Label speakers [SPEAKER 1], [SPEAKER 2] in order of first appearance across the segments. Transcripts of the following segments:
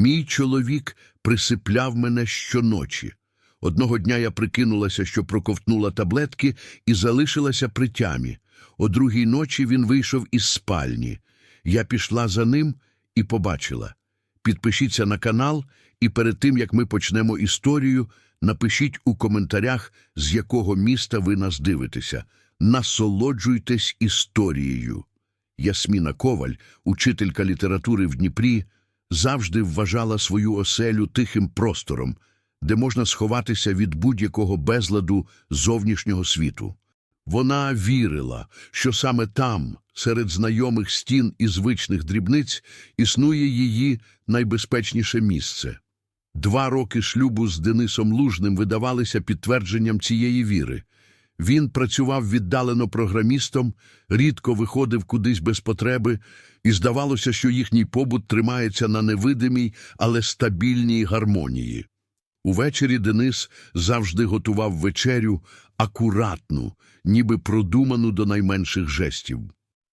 [SPEAKER 1] Мій чоловік присипляв мене щоночі. Одного дня я прикинулася, що проковтнула таблетки і залишилася при тямі. О другій ночі він вийшов із спальні. Я пішла за ним і побачила. Підпишіться на канал, і перед тим, як ми почнемо історію, напишіть у коментарях, з якого міста ви нас дивитеся. Насолоджуйтесь історією. Ясміна Коваль, учителька літератури в Дніпрі, завжди вважала свою оселю тихим простором, де можна сховатися від будь-якого безладу зовнішнього світу. Вона вірила, що саме там, серед знайомих стін і звичних дрібниць, існує її найбезпечніше місце. Два роки шлюбу з Денисом Лужним видавалися підтвердженням цієї віри. Він працював віддалено програмістом, рідко виходив кудись без потреби, і здавалося, що їхній побут тримається на невидимій, але стабільній гармонії. Увечері Денис завжди готував вечерю акуратну, ніби продуману до найменших жестів.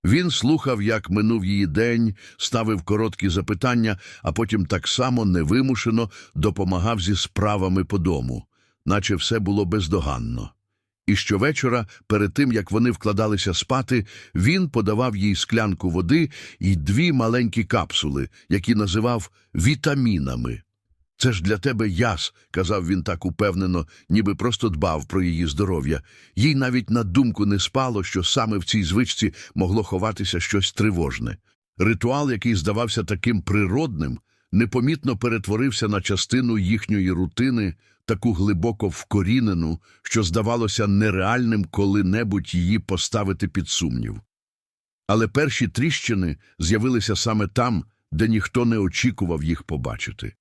[SPEAKER 1] Він слухав, як минув її день, ставив короткі запитання, а потім так само невимушено допомагав зі справами по дому, наче все було бездоганно. І щовечора, перед тим, як вони вкладалися спати, він подавав їй склянку води і дві маленькі капсули, які називав вітамінами. Це ж для тебе яс, казав він так упевнено, ніби просто дбав про її здоров'я. Їй навіть на думку не спало, що саме в цій звичці могло ховатися щось тривожне. Ритуал, який здавався таким природним, непомітно перетворився на частину їхньої рутини, таку глибоко вкорінену, що здавалося нереальним коли-небудь її поставити під сумнів. Але перші тріщини з'явилися саме там, де ніхто не очікував їх побачити.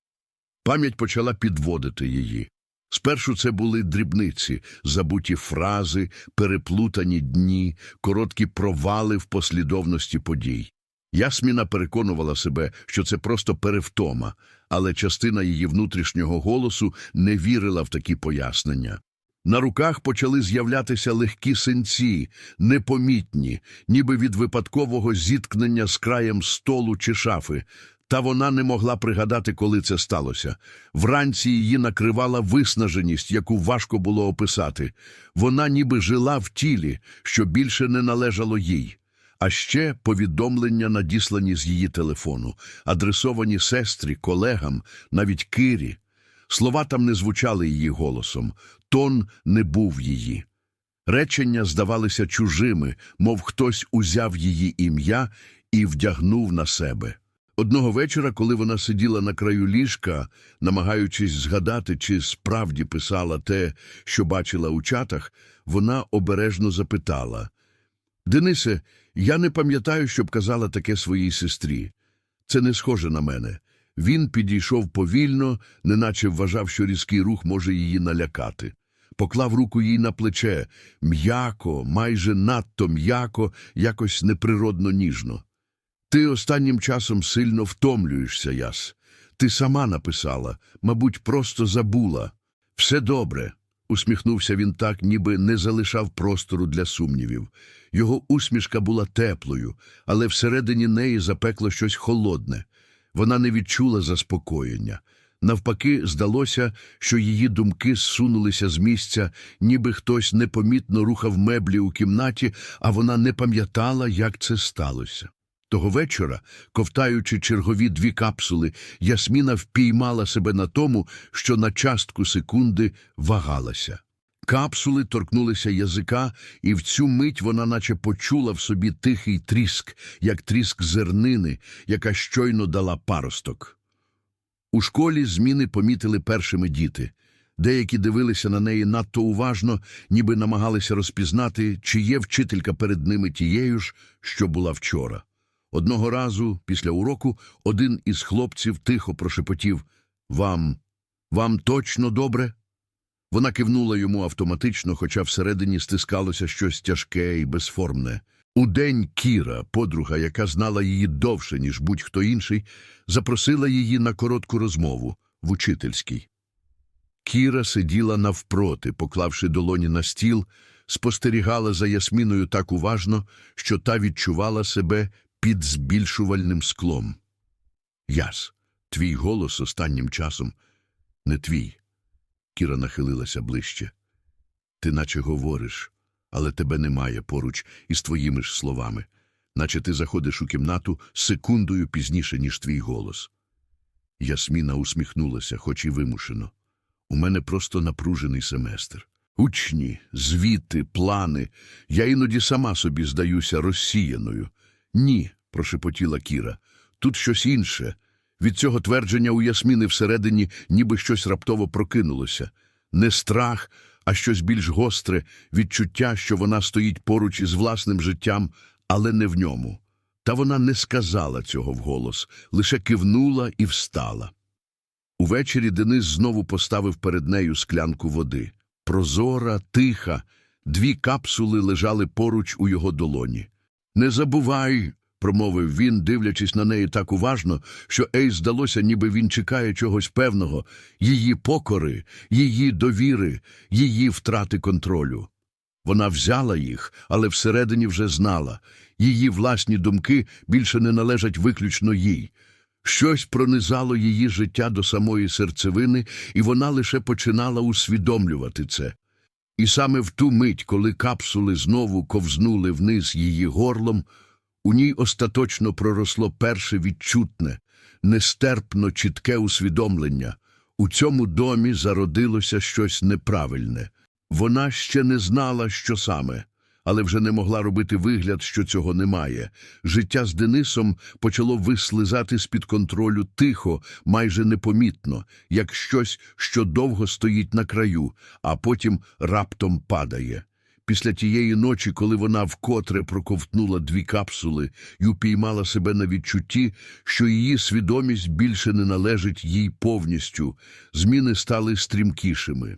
[SPEAKER 1] Пам'ять почала підводити її. Спершу це були дрібниці, забуті фрази, переплутані дні, короткі провали в послідовності подій. Ясміна переконувала себе, що це просто перевтома, але частина її внутрішнього голосу не вірила в такі пояснення. На руках почали з'являтися легкі синці, непомітні, ніби від випадкового зіткнення з краєм столу чи шафи, та вона не могла пригадати, коли це сталося. Вранці її накривала виснаженість, яку важко було описати. Вона ніби жила в тілі, що більше не належало їй. А ще повідомлення, надіслані з її телефону, адресовані сестрі, колегам, навіть Кирі. Слова там не звучали її голосом, тон не був її. Речення здавалися чужими, мов хтось узяв її ім'я і вдягнув на себе. Одного вечора, коли вона сиділа на краю ліжка, намагаючись згадати, чи справді писала те, що бачила у чатах, вона обережно запитала Денисе, я не пам'ятаю, щоб казала таке своїй сестрі. Це не схоже на мене. Він підійшов повільно, неначе вважав, що різкий рух може її налякати. Поклав руку їй на плече, м'яко, майже надто м'яко, якось неприродно ніжно. Ти останнім часом сильно втомлюєшся, Яс. Ти сама написала, мабуть, просто забула. Все добре. Усміхнувся він так, ніби не залишав простору для сумнівів. Його усмішка була теплою, але всередині неї запекло щось холодне. Вона не відчула заспокоєння. Навпаки, здалося, що її думки зсунулися з місця, ніби хтось непомітно рухав меблі у кімнаті, а вона не пам'ятала, як це сталося. Того вечора, ковтаючи чергові дві капсули, Ясміна впіймала себе на тому, що на частку секунди вагалася. Капсули торкнулися язика, і в цю мить вона наче почула в собі тихий тріск, як тріск зернини, яка щойно дала паросток. У школі зміни помітили першими діти. Деякі дивилися на неї надто уважно, ніби намагалися розпізнати, чи є вчителька перед ними тією ж, що була вчора. Одного разу, після уроку, один із хлопців тихо прошепотів Вам, вам точно добре? Вона кивнула йому автоматично, хоча всередині стискалося щось тяжке і безформне. Удень Кіра, подруга, яка знала її довше, ніж будь-хто інший, запросила її на коротку розмову в учительській. Кіра сиділа навпроти, поклавши долоні на стіл, спостерігала за Ясміною так уважно, що та відчувала себе під збільшувальним склом. Яс, Твій голос останнім часом не твій. Кіра нахилилася ближче. Ти наче говориш, але тебе немає поруч із твоїми ж словами, наче ти заходиш у кімнату секундою пізніше, ніж твій голос. Ясміна усміхнулася, хоч і вимушено. У мене просто напружений семестр. Учні, звіти, плани. Я іноді сама собі здаюся розсіяною. Ні, прошепотіла Кіра. Тут щось інше. Від цього твердження у Ясміни всередині ніби щось раптово прокинулося. Не страх, а щось більш гостре, відчуття, що вона стоїть поруч із власним життям, але не в ньому. Та вона не сказала цього вголос, лише кивнула і встала. Увечері Денис знову поставив перед нею склянку води. Прозора, тиха, дві капсули лежали поруч у його долоні. Не забувай, промовив він, дивлячись на неї так уважно, що Ей здалося, ніби він чекає чогось певного, її покори, її довіри, її втрати контролю. Вона взяла їх, але всередині вже знала. Її власні думки більше не належать виключно їй. Щось пронизало її життя до самої серцевини, і вона лише починала усвідомлювати це. І саме в ту мить, коли капсули знову ковзнули вниз її горлом, у ній остаточно проросло перше відчутне, нестерпно чітке усвідомлення. У цьому домі зародилося щось неправильне. Вона ще не знала, що саме, але вже не могла робити вигляд, що цього немає. Життя з Денисом почало вислизати з-під контролю тихо, майже непомітно, як щось, що довго стоїть на краю, а потім раптом падає. Після тієї ночі, коли вона вкотре проковтнула дві капсули й упіймала себе на відчутті, що її свідомість більше не належить їй повністю, зміни стали стрімкішими.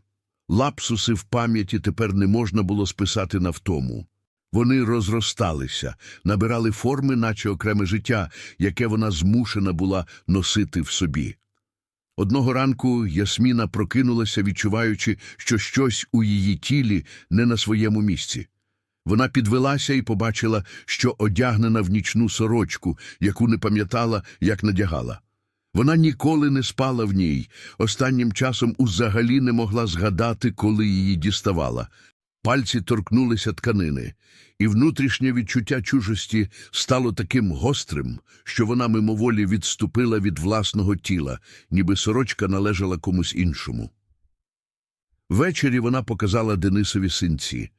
[SPEAKER 1] Лапсуси в пам'яті тепер не можна було списати на втому. Вони розросталися, набирали форми, наче окреме життя, яке вона змушена була носити в собі. Одного ранку Ясміна прокинулася, відчуваючи, що щось у її тілі не на своєму місці. Вона підвелася і побачила, що одягнена в нічну сорочку, яку не пам'ятала, як надягала. Вона ніколи не спала в ній, останнім часом узагалі не могла згадати, коли її діставала. Пальці торкнулися тканини, і внутрішнє відчуття чужості стало таким гострим, що вона мимоволі відступила від власного тіла, ніби сорочка належала комусь іншому. Ввечері вона показала Денисові синці.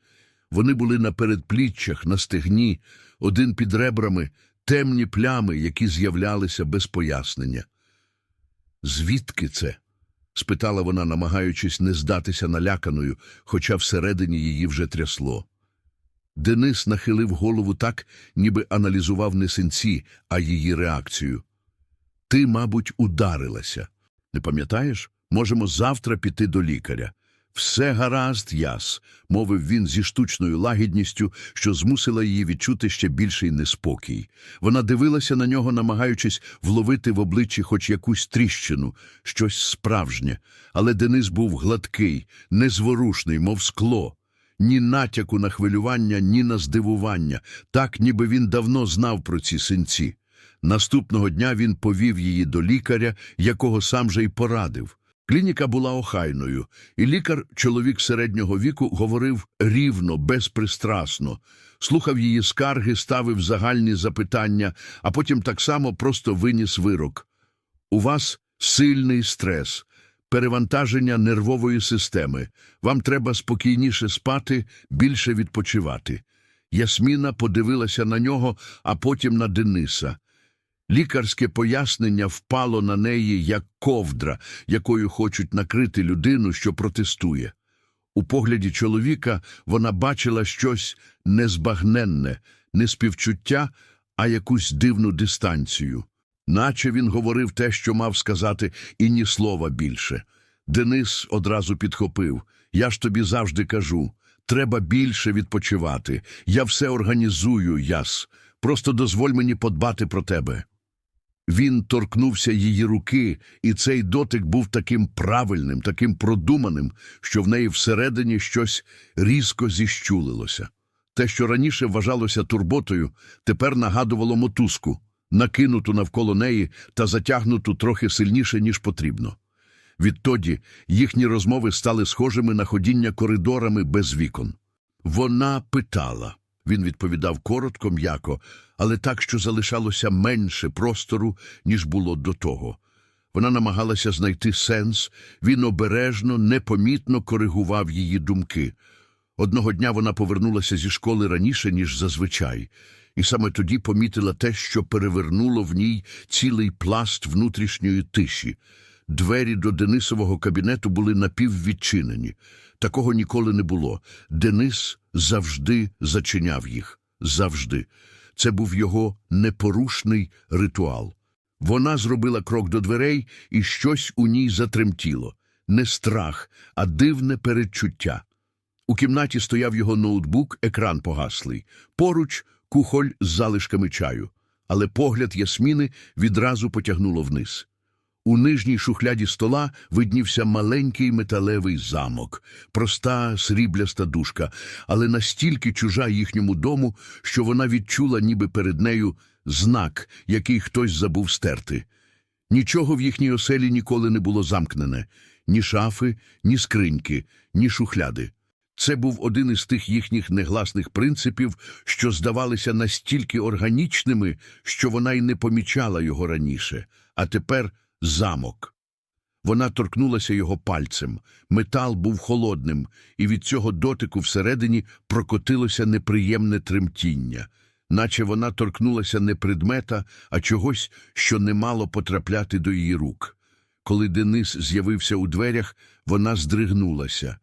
[SPEAKER 1] Вони були на передпліччях, на стегні, один під ребрами, темні плями, які з'являлися без пояснення. Звідки це? спитала вона, намагаючись не здатися наляканою, хоча всередині її вже трясло. Денис нахилив голову так, ніби аналізував не синці, а її реакцію. Ти, мабуть, ударилася. Не пам'ятаєш? Можемо завтра піти до лікаря. Все гаразд, яс, мовив він зі штучною лагідністю, що змусила її відчути ще більший неспокій. Вона дивилася на нього, намагаючись вловити в обличчі хоч якусь тріщину, щось справжнє. Але Денис був гладкий, незворушний, мов скло. Ні натяку на хвилювання, ні на здивування, так ніби він давно знав про ці синці. Наступного дня він повів її до лікаря, якого сам же й порадив. Клініка була охайною, і лікар, чоловік середнього віку, говорив рівно, безпристрасно, слухав її скарги, ставив загальні запитання, а потім так само просто виніс вирок. У вас сильний стрес, перевантаження нервової системи. Вам треба спокійніше спати, більше відпочивати. Ясміна подивилася на нього, а потім на Дениса. Лікарське пояснення впало на неї як ковдра, якою хочуть накрити людину, що протестує. У погляді чоловіка вона бачила щось незбагненне, не співчуття, а якусь дивну дистанцію. Наче він говорив те, що мав сказати, і ні слова більше. Денис одразу підхопив. Я ж тобі завжди кажу. Треба більше відпочивати. Я все організую, яс. Просто дозволь мені подбати про тебе. Він торкнувся її руки, і цей дотик був таким правильним, таким продуманим, що в неї всередині щось різко зіщулилося. Те, що раніше вважалося турботою, тепер нагадувало мотузку. накинуту навколо неї та затягнуту трохи сильніше, ніж потрібно. Відтоді їхні розмови стали схожими на ходіння коридорами без вікон. Вона питала. Він відповідав коротко, м'яко, але так, що залишалося менше простору, ніж було до того. Вона намагалася знайти сенс, він обережно, непомітно коригував її думки. Одного дня вона повернулася зі школи раніше, ніж зазвичай, і саме тоді помітила те, що перевернуло в ній цілий пласт внутрішньої тиші. Двері до Денисового кабінету були напіввідчинені. Такого ніколи не було. Денис завжди зачиняв їх. Завжди. Це був його непорушний ритуал. Вона зробила крок до дверей, і щось у ній затремтіло. Не страх, а дивне передчуття. У кімнаті стояв його ноутбук, екран погаслий. Поруч кухоль з залишками чаю. Але погляд Ясміни відразу потягнуло вниз. У нижній шухляді стола виднівся маленький металевий замок, проста срібляста дужка, але настільки чужа їхньому дому, що вона відчула ніби перед нею знак, який хтось забув стерти. Нічого в їхній оселі ніколи не було замкнене – ні шафи, ні скриньки, ні шухляди. Це був один із тих їхніх негласних принципів, що здавалися настільки органічними, що вона й не помічала його раніше. А тепер замок. Вона торкнулася його пальцем. Метал був холодним, і від цього дотику всередині прокотилося неприємне тремтіння, наче вона торкнулася не предмета, а чогось, що не мало потрапляти до її рук. Коли Денис з'явився у дверях, вона здригнулася.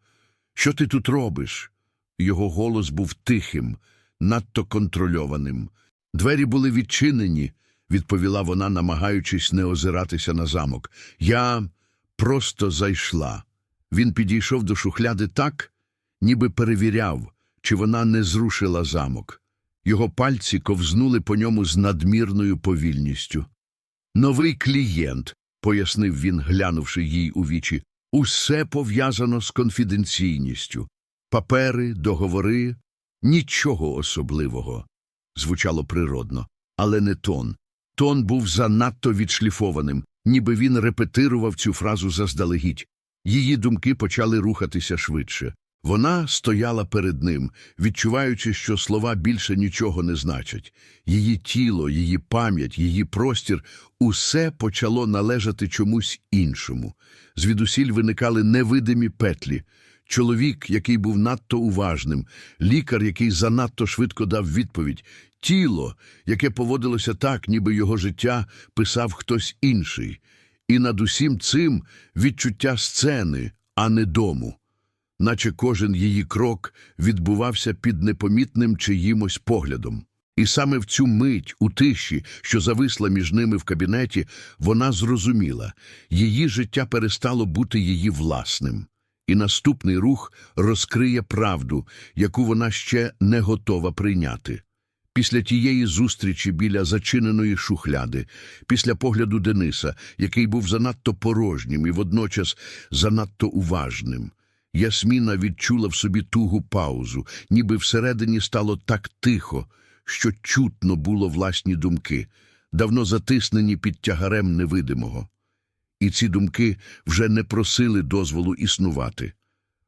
[SPEAKER 1] Що ти тут робиш? Його голос був тихим, надто контрольованим. Двері були відчинені, відповіла вона, намагаючись не озиратися на замок. Я просто зайшла. Він підійшов до шухляди так, ніби перевіряв, чи вона не зрушила замок. Його пальці ковзнули по ньому з надмірною повільністю. Новий клієнт, пояснив він, глянувши їй у вічі, усе пов'язано з конфіденційністю. Папери, договори, нічого особливого. Звучало природно, але не тон. Тон був занадто відшліфованим, ніби він репетирував цю фразу заздалегідь. Її думки почали рухатися швидше. Вона стояла перед ним, відчуваючи, що слова більше нічого не значать. Її тіло, її пам'ять, її простір усе почало належати чомусь іншому. Звідусіль виникали невидимі петлі. Чоловік, який був надто уважним, лікар, який занадто швидко дав відповідь, тіло, яке поводилося так, ніби його життя писав хтось інший, і над усім цим відчуття сцени, а не дому. Наче кожен її крок відбувався під непомітним чиїмось поглядом. І саме в цю мить, у тиші, що зависла між ними в кабінеті, вона зрозуміла – її життя перестало бути її власним. І наступний рух розкриє правду, яку вона ще не готова прийняти. Після тієї зустрічі біля зачиненої шухляди, після погляду Дениса, який був занадто порожнім і водночас занадто уважним, Ясміна відчула в собі тугу паузу, ніби всередині стало так тихо, що чутно було власні думки, давно затиснені під тягарем невидимого. І ці думки вже не просили дозволу існувати.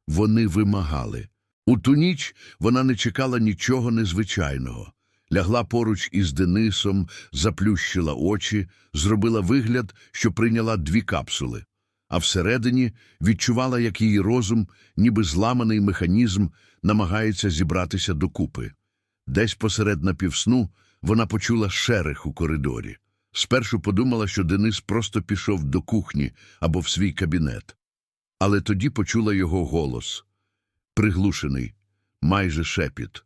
[SPEAKER 1] Вони вимагали. У ту ніч вона не чекала нічого незвичайного. Лягла поруч із Денисом, заплющила очі, зробила вигляд, що прийняла дві капсули. А всередині відчувала, як її розум, ніби зламаний механізм, намагається зібратися докупи. Десь посеред напівсну вона почула шерех у коридорі. Спершу подумала, що Денис просто пішов до кухні або в свій кабінет. Але тоді почула його голос. Приглушений, майже шепіт.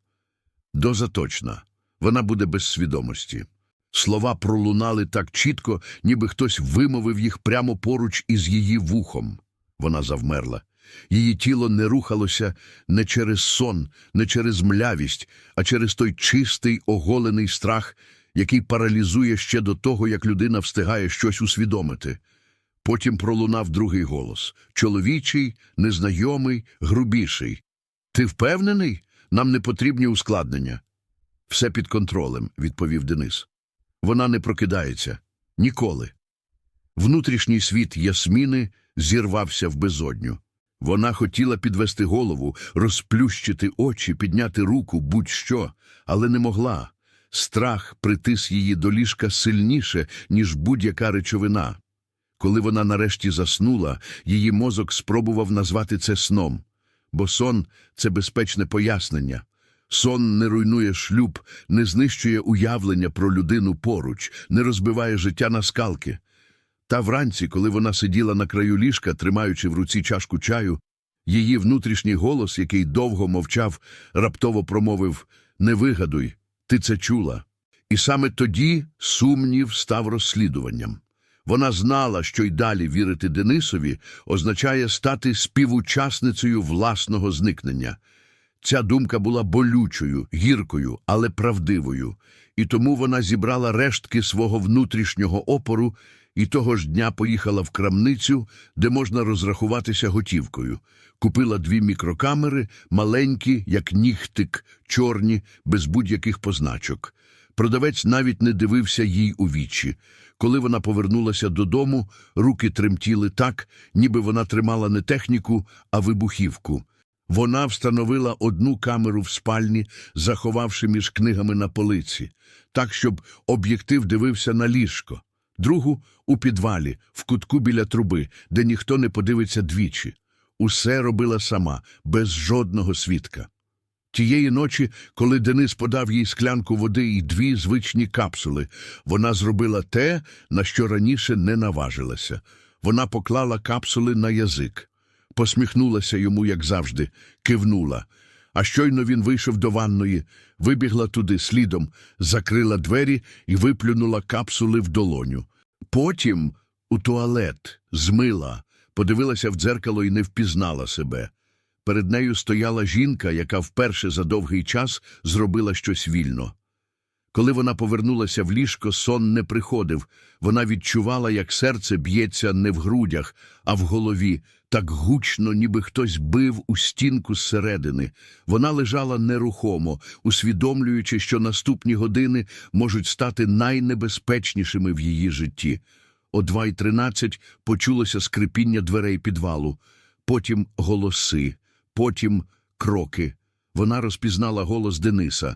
[SPEAKER 1] Доза точна. Вона буде без свідомості. Слова пролунали так чітко, ніби хтось вимовив їх прямо поруч із її вухом. Вона завмерла. Її тіло не рухалося не через сон, не через млявість, а через той чистий оголений страх, який паралізує ще до того, як людина встигає щось усвідомити. Потім пролунав другий голос чоловічий, незнайомий, грубіший. Ти впевнений? Нам не потрібні ускладнення. Все під контролем, відповів Денис. Вона не прокидається. Ніколи. Внутрішній світ Ясміни зірвався в безодню. Вона хотіла підвести голову, розплющити очі, підняти руку, будь-що, але не могла. Страх притис її до ліжка сильніше, ніж будь-яка речовина. Коли вона нарешті заснула, її мозок спробував назвати це сном. Бо сон – це безпечне пояснення. Сон не руйнує шлюб, не знищує уявлення про людину поруч, не розбиває життя на скалки. Та вранці, коли вона сиділа на краю ліжка, тримаючи в руці чашку чаю, її внутрішній голос, який довго мовчав, раптово промовив «Не вигадуй, ти це чула». І саме тоді сумнів став розслідуванням. Вона знала, що й далі вірити Денисові означає стати співучасницею власного зникнення. Ця думка була болючою, гіркою, але правдивою, і тому вона зібрала рештки свого внутрішнього опору і того ж дня поїхала в крамницю, де можна розрахуватися готівкою. Купила дві мікрокамери, маленькі, як нігтик, чорні, без будь-яких позначок. Продавець навіть не дивився їй у вічі. Коли вона повернулася додому, руки тремтіли так, ніби вона тримала не техніку, а вибухівку. Вона встановила одну камеру в спальні, заховавши між книгами на полиці, так, щоб об'єктив дивився на ліжко, другу – у підвалі, в кутку біля труби, де ніхто не подивиться двічі. Усе робила сама, без жодного свідка. Тієї ночі, коли Денис подав їй склянку води і дві звичні капсули, вона зробила те, на що раніше не наважилася. Вона поклала капсули на язик, посміхнулася йому, як завжди, кивнула. А щойно він вийшов до ванної, вибігла туди слідом, закрила двері і виплюнула капсули в долоню. Потім у туалет змила, подивилася в дзеркало і не впізнала себе. Перед нею стояла жінка, яка вперше за довгий час зробила щось вільно. Коли вона повернулася в ліжко, сон не приходив. Вона відчувала, як серце б'ється не в грудях, а в голові, так гучно, ніби хтось бив у стінку зсередини. Вона лежала нерухомо, усвідомлюючи, що наступні години можуть стати найнебезпечнішими в її житті. О 2.13 почулося скрипіння дверей підвалу, потім голоси, потім кроки. Вона розпізнала голос Дениса.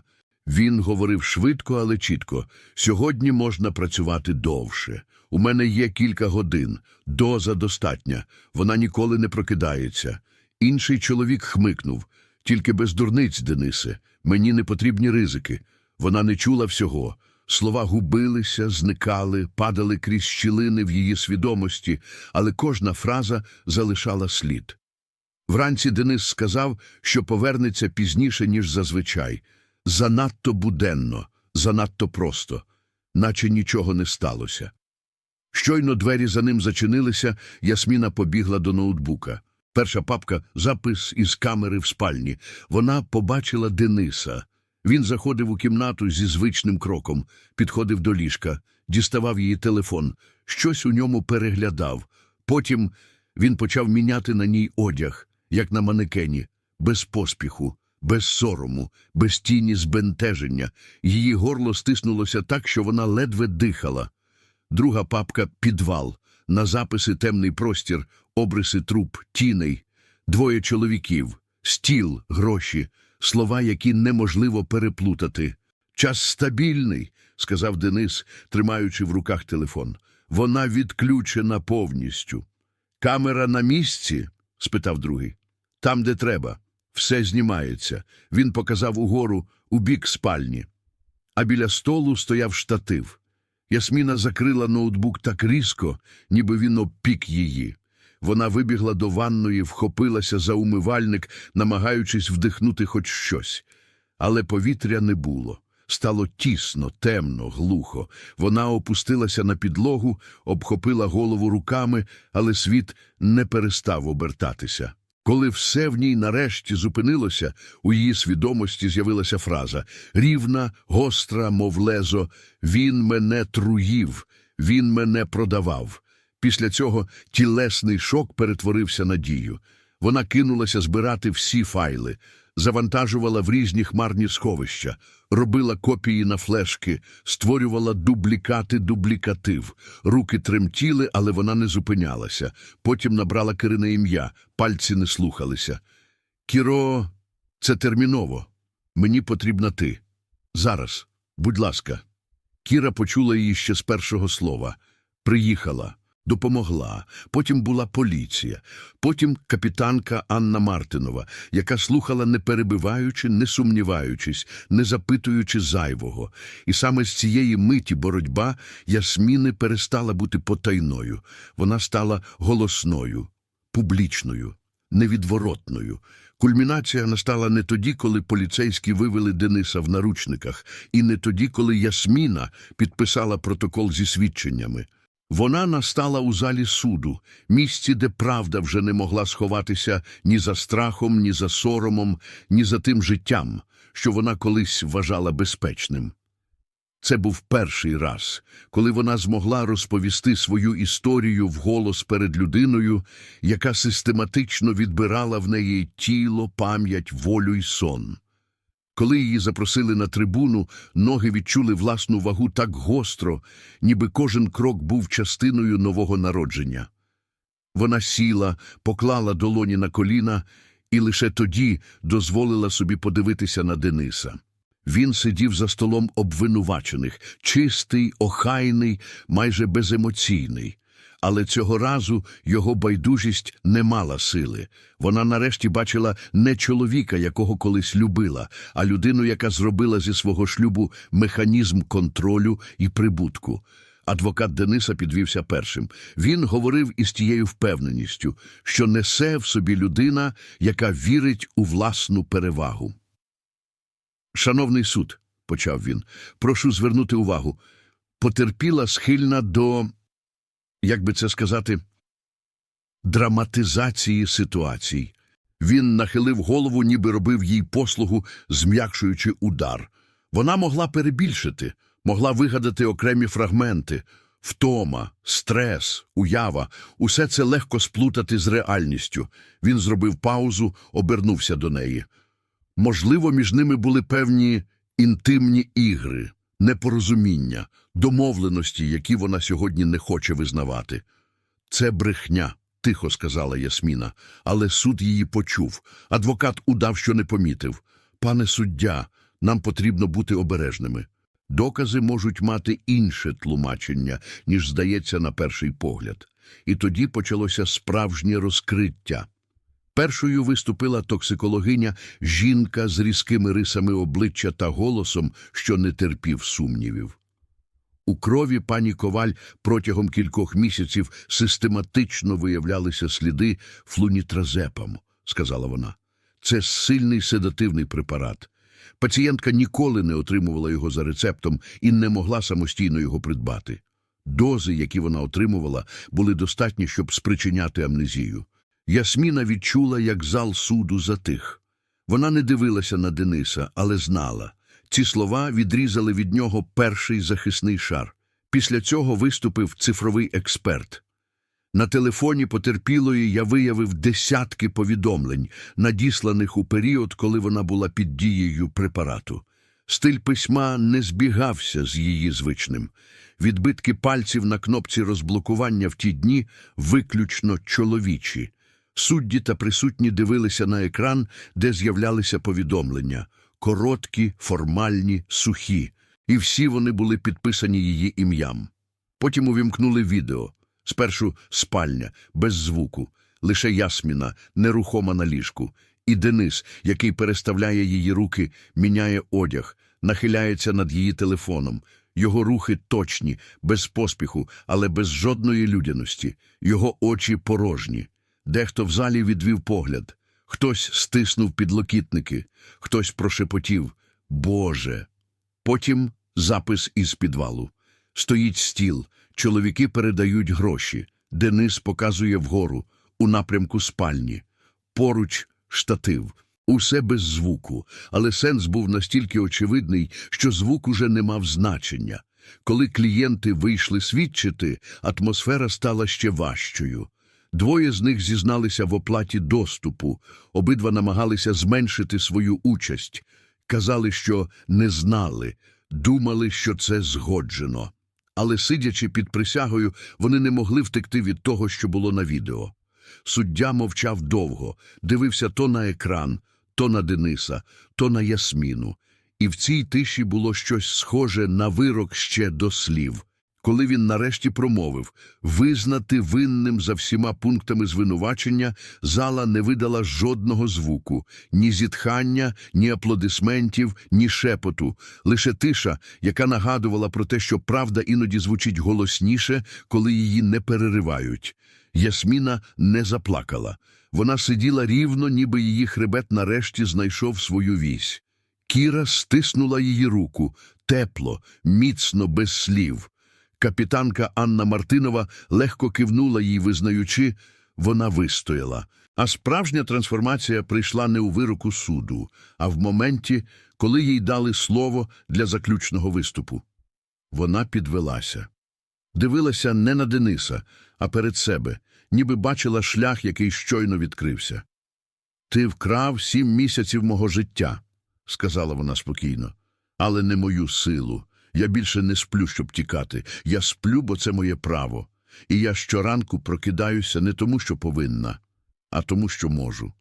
[SPEAKER 1] Він говорив швидко, але чітко. Сьогодні можна працювати довше. У мене є кілька годин. Доза достатня. Вона ніколи не прокидається. Інший чоловік хмикнув. Тільки без дурниць, Денисе. Мені не потрібні ризики. Вона не чула всього. Слова губилися, зникали, падали крізь щілини в її свідомості, але кожна фраза залишала слід. Вранці Денис сказав, що повернеться пізніше, ніж зазвичай. Занадто буденно, занадто просто, наче нічого не сталося. Щойно двері за ним зачинилися, Ясміна побігла до ноутбука. Перша папка – запис із камери в спальні. Вона побачила Дениса. Він заходив у кімнату зі звичним кроком, підходив до ліжка, діставав її телефон, щось у ньому переглядав. Потім він почав міняти на ній одяг, як на манекені, без поспіху, без сорому, без тіні збентеження. Її горло стиснулося так, що вона ледве дихала. Друга папка – підвал. На записи темний простір, обриси труп, тіней. Двоє чоловіків, стіл, гроші, слова, які неможливо переплутати. Час стабільний, сказав Денис, тримаючи в руках телефон. Вона відключена повністю. Камера на місці? спитав другий. Там, де треба. Все знімається. Він показав угору у бік спальні. А біля столу стояв штатив. Ясміна закрила ноутбук так різко, ніби він обпік її. Вона вибігла до ванної, вхопилася за умивальник, намагаючись вдихнути хоч щось. Але повітря не було. Стало тісно, темно, глухо. Вона опустилася на підлогу, обхопила голову руками, але світ не перестав обертатися. Коли все в ній нарешті зупинилося, у її свідомості з'явилася фраза рівна, гостра, мов лезо, він мене труїв, він мене продавав. Після цього тілесний шок перетворився на дію. Вона кинулася збирати всі файли, завантажувала в різні хмарні сховища, робила копії на флешки, створювала дублікати дублікатив. Руки тремтіли, але вона не зупинялася. Потім набрала Кирине ім'я, пальці не слухалися. Кіро, це терміново. Мені потрібна ти. Зараз, будь ласка. Кіра почула її ще з першого слова. Приїхала, допомогла. Потім була поліція. Потім капітанка Анна Мартинова, яка слухала не перебиваючи, не сумніваючись, не запитуючи зайвого. І саме з цієї миті боротьба Ясміни перестала бути потайною. Вона стала голосною, публічною, невідворотною. Кульмінація настала не тоді, коли поліцейські вивели Дениса в наручниках, і не тоді, коли Ясміна підписала протокол зі свідченнями. Вона настала у залі суду, місці, де правда вже не могла сховатися ні за страхом, ні за соромом, ні за тим життям, що вона колись вважала безпечним. Це був перший раз, коли вона змогла розповісти свою історію вголос перед людиною, яка систематично відбирала в неї тіло, пам'ять, волю й сон. Коли її запросили на трибуну, ноги відчули власну вагу так гостро, ніби кожен крок був частиною нового народження. Вона сіла, поклала долоні на коліна і лише тоді дозволила собі подивитися на Дениса. Він сидів за столом обвинувачених, чистий, охайний, майже беземоційний. Але цього разу його байдужість не мала сили. Вона нарешті бачила не чоловіка, якого колись любила, а людину, яка зробила зі свого шлюбу механізм контролю і прибутку. Адвокат Дениса підвівся першим. Він говорив із тією впевненістю, що несе в собі людина, яка вірить у власну перевагу. Шановний суд, почав він, прошу звернути увагу. Потерпіла схильна до, як би це сказати, драматизації ситуацій. Він нахилив голову, ніби робив їй послугу, зм'якшуючи удар. Вона могла перебільшити, могла вигадати окремі фрагменти. Втома, стрес, уява – усе це легко сплутати з реальністю. Він зробив паузу, обернувся до неї. Можливо, між ними були певні інтимні ігри, непорозуміння, домовленості, які вона сьогодні не хоче визнавати. Це брехня, тихо сказала Ясміна, але суд її почув. Адвокат удав, що не помітив. Пане суддя, нам потрібно бути обережними. Докази можуть мати інше тлумачення, ніж здається на перший погляд. І тоді почалося справжнє розкриття. Першою виступила токсикологиня, жінка з різкими рисами обличчя та голосом, що не терпів сумнівів. У крові пані Коваль протягом кількох місяців систематично виявлялися сліди флунітразепам, сказала вона. Це сильний седативний препарат. Пацієнтка ніколи не отримувала його за рецептом і не могла самостійно його придбати. Дози, які вона отримувала, були достатні, щоб спричиняти амнезію. Ясміна відчула, як зал суду затих. Вона не дивилася на Дениса, але знала. Ці слова відрізали від нього перший захисний шар. Після цього виступив цифровий експерт. На телефоні потерпілої я виявив десятки повідомлень, надісланих у період, коли вона була під дією препарату. Стиль письма не збігався з її звичним. Відбитки пальців на кнопці розблокування в ті дні виключно чоловічі. Судді та присутні дивилися на екран, де з'являлися повідомлення короткі, формальні, сухі, і всі вони були підписані її ім'ям. Потім увімкнули відео. Спершу спальня, без звуку, лише ясміна, нерухома на ліжку, і Денис, який переставляє її руки, міняє одяг, нахиляється над її телефоном. Його рухи точні, без поспіху, але без жодної людяності, його очі порожні. Дехто в залі відвів погляд. Хтось стиснув підлокітники, хтось прошепотів «Боже!». Потім запис із підвалу. Стоїть стіл, чоловіки передають гроші. Денис показує вгору, у напрямку спальні. Поруч штатив. Усе без звуку, але сенс був настільки очевидний, що звук уже не мав значення. Коли клієнти вийшли свідчити, атмосфера стала ще важчою. Двоє з них зізналися в оплаті доступу, обидва намагалися зменшити свою участь, казали, що не знали, думали, що це згоджено. Але, сидячи під присягою, вони не могли втекти від того, що було на відео. Суддя мовчав довго, дивився то на екран, то на Дениса, то на Ясміну. І в цій тиші було щось схоже на вирок ще до слів. Коли він нарешті промовив визнати винним за всіма пунктами звинувачення, зала не видала жодного звуку, ні зітхання, ні аплодисментів, ні шепоту, лише тиша, яка нагадувала про те, що правда іноді звучить голосніше, коли її не переривають. Ясміна не заплакала. Вона сиділа рівно, ніби її хребет нарешті знайшов свою вісь. Кіра стиснула її руку, тепло, міцно, без слів. Капітанка Анна Мартинова легко кивнула їй, визнаючи, вона вистояла. А справжня трансформація прийшла не у вироку суду, а в моменті, коли їй дали слово для заключного виступу. Вона підвелася. Дивилася не на Дениса, а перед себе, ніби бачила шлях, який щойно відкрився. Ти вкрав сім місяців мого життя, сказала вона спокійно, але не мою силу. Я більше не сплю, щоб тікати. Я сплю, бо це моє право. І я щоранку прокидаюся не тому, що повинна, а тому, що можу.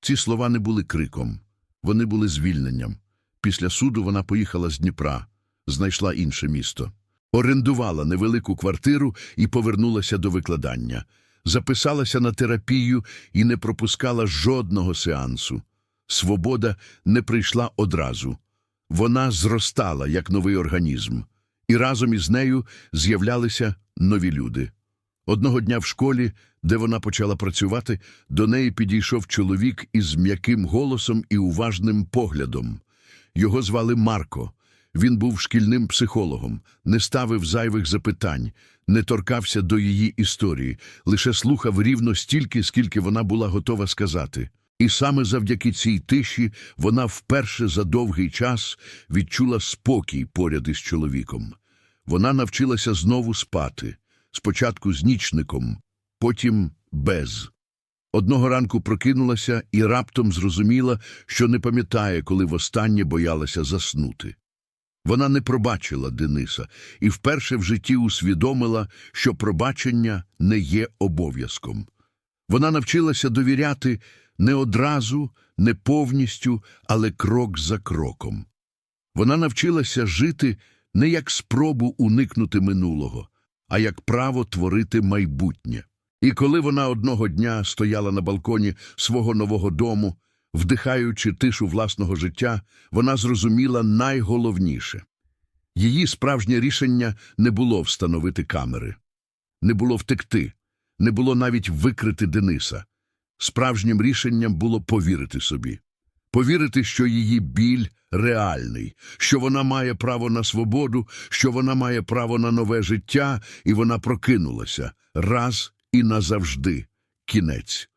[SPEAKER 1] Ці слова не були криком, вони були звільненням. Після суду вона поїхала з Дніпра, знайшла інше місто, орендувала невелику квартиру і повернулася до викладання, записалася на терапію і не пропускала жодного сеансу. Свобода не прийшла одразу. Вона зростала, як новий організм, і разом із нею з'являлися нові люди. Одного дня в школі, де вона почала працювати, до неї підійшов чоловік із м'яким голосом і уважним поглядом. Його звали Марко. Він був шкільним психологом, не ставив зайвих запитань, не торкався до її історії, лише слухав рівно стільки, скільки вона була готова сказати. І саме завдяки цій тиші вона вперше за довгий час відчула спокій поряд із чоловіком. Вона навчилася знову спати, спочатку з нічником, потім без. Одного ранку прокинулася і раптом зрозуміла, що не пам'ятає, коли востаннє боялася заснути. Вона не пробачила Дениса і вперше в житті усвідомила, що пробачення не є обов'язком. Вона навчилася довіряти не одразу, не повністю, але крок за кроком. Вона навчилася жити не як спробу уникнути минулого, а як право творити майбутнє. І коли вона одного дня стояла на балконі свого нового дому, вдихаючи тишу власного життя, вона зрозуміла найголовніше. Її справжнє рішення не було встановити камери, не було втекти, не було навіть викрити Дениса. Справжнім рішенням було повірити собі. Повірити, що її біль реальний, що вона має право на свободу, що вона має право на нове життя, і вона прокинулася раз і назавжди. Кінець.